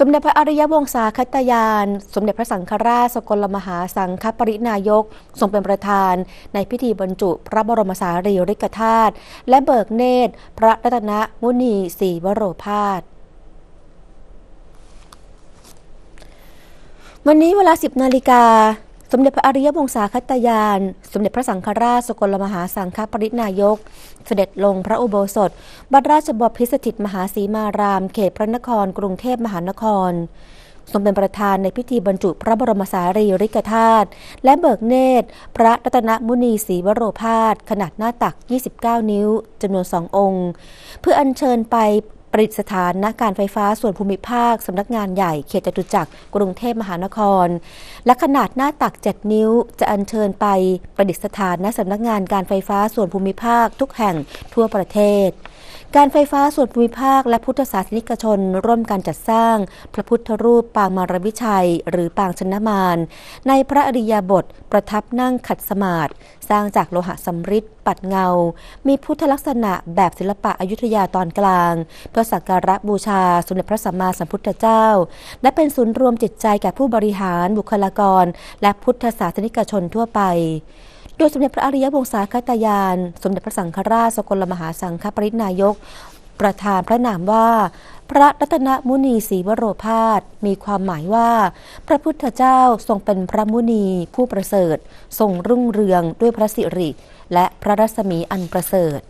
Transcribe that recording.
สมเด็จพระอริยวงศาคตยาน สมเด็จพระสังฆราชสกลมหาสังฆปรินายก ทรงเป็นประธาน ในพิธีบรรจุพระบรมสารีริกธาตุและเบิกเนตร พระรัตนมุนีศรีวโรพาสวันนี้เวลา 10นาฬิกา สมเด็จพระอริยวงศาคตยาน สมเด็จพระสังฆราชสกลมหาสังฆปรินายก เสด็จลงพระอุโบสถบัดราชบพิสถิตมหาสีมาราม เขตพระนคร กรุงเทพมหานคร ทรงเป็นประธานในพิธีบรรจุพระบรมสารีริกธาตุและเบิกเนตร พระรัตนมุนีศรีวโรพาสขนาดหน้าตัก 29 นิ้วจำนวนสององค์ เพื่ออัญเชิญไป ประดิษฐานณการไฟฟ้าส่วนภูมิภาค สำนักงานใหญ่เขตจตุจักรกรุงเทพมหานคร และขนาดหน้าตัก 7 นิ้วจะอัญเชิญไปประดิษฐานณสำนักงานการไฟฟ้าส่วนภูมิภาคทุกแห่งทั่วประเทศ การไฟฟ้าส่วนภูมิภาคและพุทธศาสนิกชน ร่วมกันจัดสร้าง พระพุทธรูปปางมารวิชัย หรือปางชนมานในพระอริยบทประทับนั่งขัดสมาธิสร้างจากโลหะสำริดปัดเงา มีพุทธลักษณะแบบศิลปะอยุธยาตอนกลาง เพื่อสักการะบูชาสมเด็จพระสัมมาสัมพุทธเจ้า และเป็นศูนย์รวมจิตใจแก่ผู้บริหารบุคลากร และพุทธศาสนิกชนทั่วไป โดยสมเด็จพระอริยวงศาคตยาน สมเด็จพระสังฆราชสกลมหาสังฆปรินายก ประธานพระนามว่า พระรัตนมุนีศรีวโรพาสมีความหมายว่า พระพุทธเจ้าทรงเป็นพระมุนีผู้ประเสริฐ ทรงรุ่งเรืองด้วยพระสิริ และพระรัศมีอันประเสริฐ